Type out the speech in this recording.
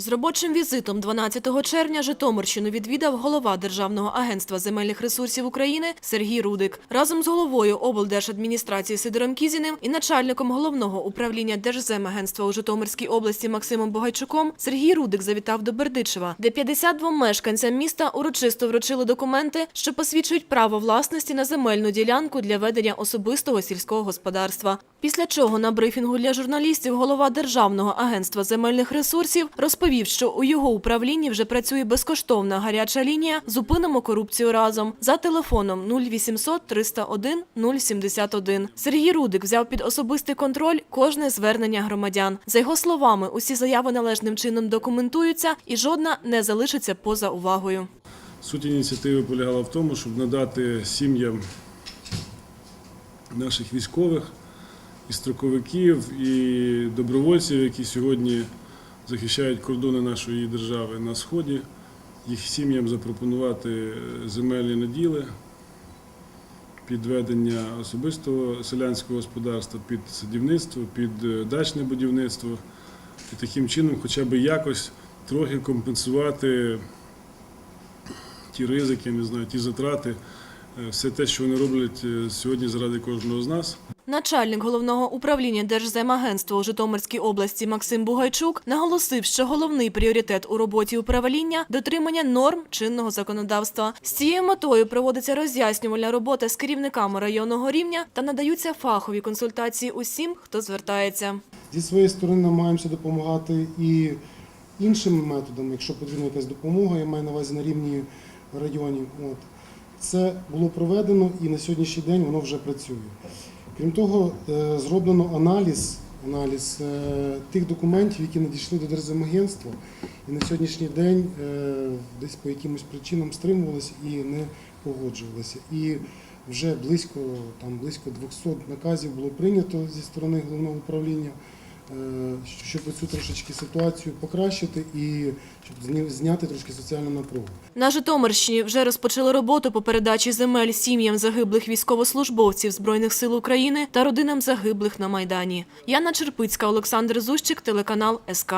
З робочим візитом 12 червня Житомирщину відвідав голова Державного агентства земельних ресурсів України Сергій Рудик. Разом з головою облдержадміністрації Сидором Кізіним і начальником головного управління Держземагентства у Житомирській області Максимом Богайчуком Сергій Рудик завітав до Бердичева, де 52 мешканцям міста урочисто вручили документи, що посвідчують право власності на земельну ділянку для ведення особистого сільського господарства. Після чого на брифінгу для журналістів голова Державного агентства земельних ресурсів розповів, що у його управлінні вже працює безкоштовна гаряча лінія «Зупинимо корупцію разом» за телефоном 0800 301 071. Сергій Рудик взяв під особистий контроль кожне звернення громадян. За його словами, усі заяви належним чином документуються і жодна не залишиться поза увагою. Суть ініціативи полягала в тому, щоб надати сім'ям наших військових і строковиків, і добровольців, які сьогодні захищають кордони нашої держави на сході, їх сім'ям запропонувати земельні наділи під ведення особистого селянського господарства, під садівництво, під е, дачне будівництво, і таким чином хоча б якось трохи компенсувати ті ризики, не знаю, ті затрати, е, все те, що вони роблять е, сьогодні заради кожного з нас. Начальник головного управління Держземагентства у Житомирській області Максим Бугайчук наголосив, що головний пріоритет у роботі управління – дотримання норм чинного законодавства. З цією метою проводиться роз'яснювальна робота з керівниками районного рівня та надаються фахові консультації усім, хто звертається. Зі своєї сторони намагаємося допомагати і іншими методами, якщо потрібна якась допомога, я маю на увазі на рівні районів. От. Це було проведено і на сьогоднішній день воно вже працює. Крім того, е, зроблено аналіз, аналіз е, тих документів, які надійшли до Держземагентства, і на сьогоднішній день е, десь по якимось причинам стримувалися і не погоджувалися. І вже близько, там, близько 200 наказів було прийнято зі сторони головного управління, щоб цю трошечки ситуацію покращити і щоб зняти трошки соціальну напругу. На Житомирщині вже розпочали роботу по передачі земель сім'ям загиблих військовослужбовців Збройних сил України та родинам загиблих на Майдані. Яна Черпицька, Олександр Зущик, телеканал СК.